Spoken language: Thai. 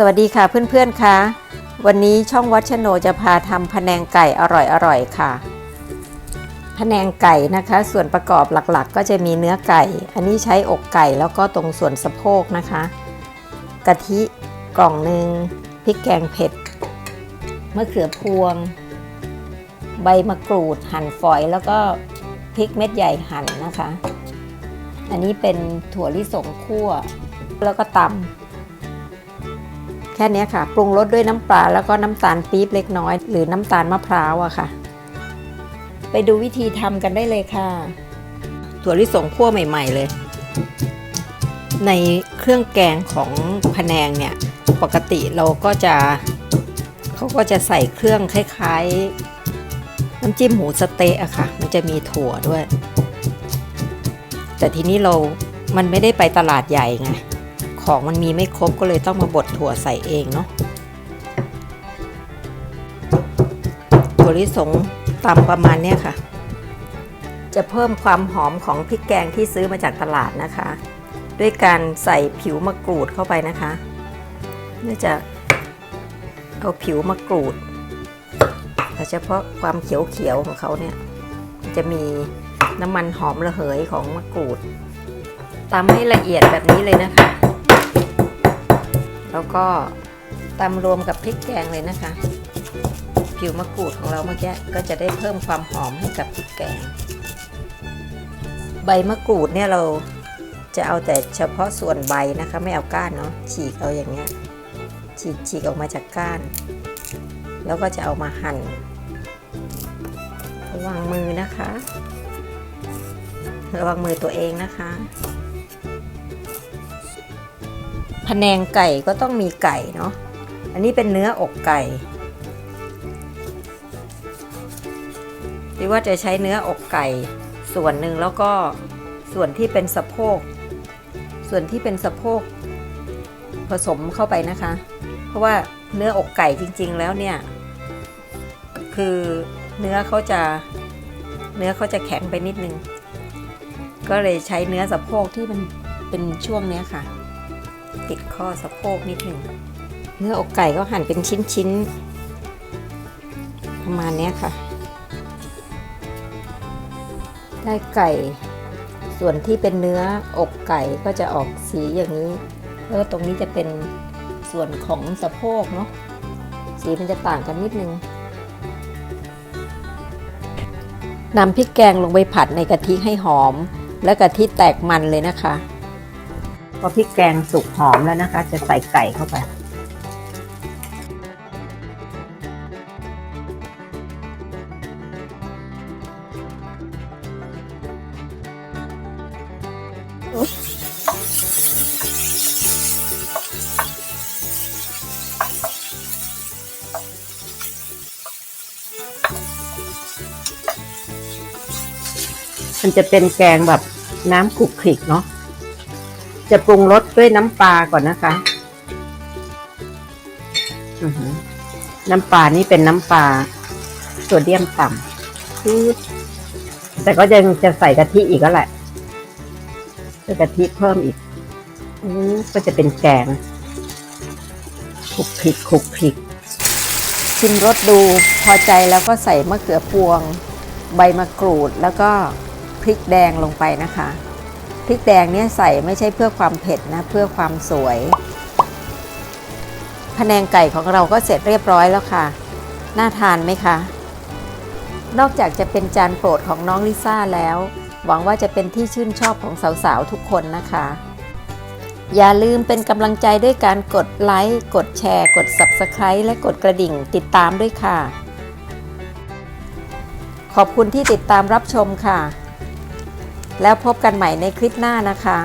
สวัสดีค่ะเพื่อนๆค่ะวันนี้ช่องวัชโนจะพาทำพะแนงไก่อร่อยๆค่ะพะแนงไก่นะคะ ส่วนประกอบหลักๆ ก็จะมีเนื้อไก่ อันนี้ใช้อกไก่แล้วก็ตรงส่วนสะโพกนะคะ กะทิกล่องหนึ่งพริกแกงเผ็ดมะเขือพวง ใบมะกรูดหั่นฝอยแล้วก็พริกเม็ดใหญ่หั่นนะคะ อันนี้เป็นถั่วลิสงคั่วแล้วก็ตำ แค่นี้ค่ะ ปรุงรสด้วยน้ำปลาแล้วก็น้ำตาลปี๊บเล็กน้อย หรือน้ำตาลมะพร้าวอะค่ะ ไปดูวิธีทำกันได้เลยค่ะ ถั่วลิสงคั่วใหม่ ๆ เลย ในเครื่องแกงของพะแนงเนี่ย ปกติเราก็จะเขาก็จะใส่เครื่องคล้ายๆ น้ำจิ้มหมูสเต๊ะอะค่ะ มันจะมีถั่วด้วย แต่ทีนี้เรามันไม่ได้ไปตลาดใหญ่ไง ของมันมีไม่ครบก็เลยต้องมาบดถั่วใส่เองเนาะถั่วลิสงตำประมาณเนี้ยค่ะ จะเพิ่มความหอมของพริกแกงที่ซื้อมาจากตลาดนะคะ ด้วยการใส่ผิวมะกรูดเข้าไปนะคะเนี่อจะเอาผิวมะกรูดโดยเฉพาะความเขียวๆของเขาเนี่ยจะมีน้ำมันหอมระเหยของมะกรูดตำให้ละเอียดแบบนี้เลยนะคะ แล้วก็ตำรวมกับพริกแกงเลยนะคะ ผิวมะกรูดของเราเมื่อกี้ก็จะได้เพิ่มความหอมให้กับพริกแกง ใบมะกรูดเนี่ยเราจะเอาแต่เฉพาะส่วนใบนะคะ ไม่เอาก้านเนาะฉีกเอาอย่างเงี้ยฉีกฉีกออกมาจากก้าน แล้วก็จะเอามาหั่นระวังมือนะคะระวังมือตัวเองนะคะ พะแนงไก่ก็ต้องมีไก่เนาะ อันนี้เป็นเนื้ออกไก่หรือว่าจะใช้เนื้ออกไก่ส่วนหนึ่งแล้วก็ส่วนที่เป็นสะโพก ส่วนที่เป็นสะโพกผสมเข้าไปนะคะ เพราะว่าเนื้ออกไก่จริง ๆ แล้วเนี่ย คือเนื้อเขาจะเนื้อเขาจะแข็งไปนิดนึง ก็เลยใช้เนื้อสะโพกที่มันเป็นช่วงเนี้ยค่ะ ติดข้อสะโพกนิดหนึ่งเนื้ออกไก่ก็หั่นเป็นชิ้นๆ ประมาณนี้ค่ะ ได้ไก่ ส่วนที่เป็นเนื้ออกไก่ก็จะออกสีอย่างนี้ แล้วตรงนี้จะเป็นส่วนของสะโพกเนาะ สีมันจะต่างกันนิดนึงนำพริกแกงลงไปผัดในกะทิให้หอม และกะทิแตกมันเลยนะคะ พอพริกแกงสุกหอมแล้วนะคะ จะใส่ไก่เข้าไป มันจะเป็นแกงแบบน้ำขลุกขลิกเนาะ จะปรุงรสด้วยน้ำปลาก่อนนะคะ น้ำปลานี่เป็นน้ำปลาโซเดียมต่ำแต่ก็ยังจะใส่กะทิอีกก็แหละใส่กะทิเพิ่มอีกอก็จะเป็นแกงขลุกขลิกขลุกขลิกชิมรสดูพอใจแล้วก็ใส่มะเขือพวง ใบมะกรูดแล้วก็พริกแดงลงไปนะคะ พริกแดงเนี่ยใส่ไม่ใช่เพื่อความเผ็ดนะเพื่อความสวยพะแนงไก่ของเราก็เสร็จเรียบร้อยแล้วค่ะ น่าทานไหมคะ นอกจากจะเป็นจานโปรดของน้องลิซ่าแล้ว หวังว่าจะเป็นที่ชื่นชอบของสาวๆทุกคนนะคะ อย่าลืมเป็นกำลังใจด้วยการกดไลค์ กดแชร์ กด Subscribe และกดกระดิ่งติดตามด้วยค่ะ ขอบคุณที่ติดตามรับชมค่ะ แล้วพบกันใหม่ในคลิปหน้านะคะ